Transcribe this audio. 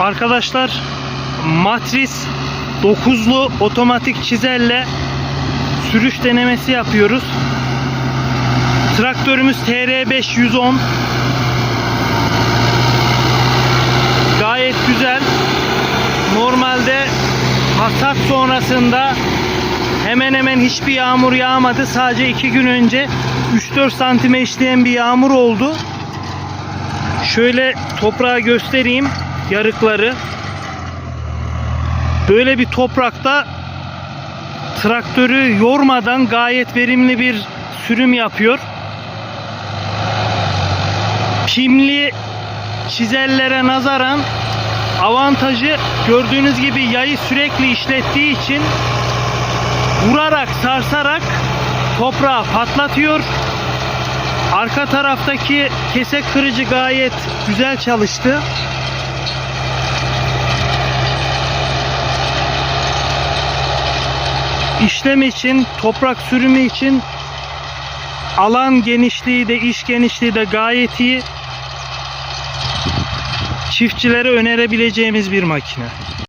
Arkadaşlar matris 9'lu otomatik çizelle sürüş denemesi yapıyoruz. Traktörümüz TR5 110. Gayet güzel. Normalde hasat sonrasında hemen hemen hiçbir yağmur yağmadı. Sadece 2 gün önce 3-4 santime işleyen bir yağmur oldu. Şöyle toprağı göstereyim yarıkları. Böyle bir toprakta traktörü yormadan gayet verimli bir sürüm yapıyor. Pimli çizellere nazaran avantajı gördüğünüz gibi yayı sürekli işlettiği için vurarak sarsarak toprağı patlatıyor. Arka taraftaki kesek kırıcı gayet güzel çalıştı. İşlem için, toprak sürümü için alan genişliği de iş genişliği de gayet iyi. Çiftçilere önerebileceğimiz bir makine.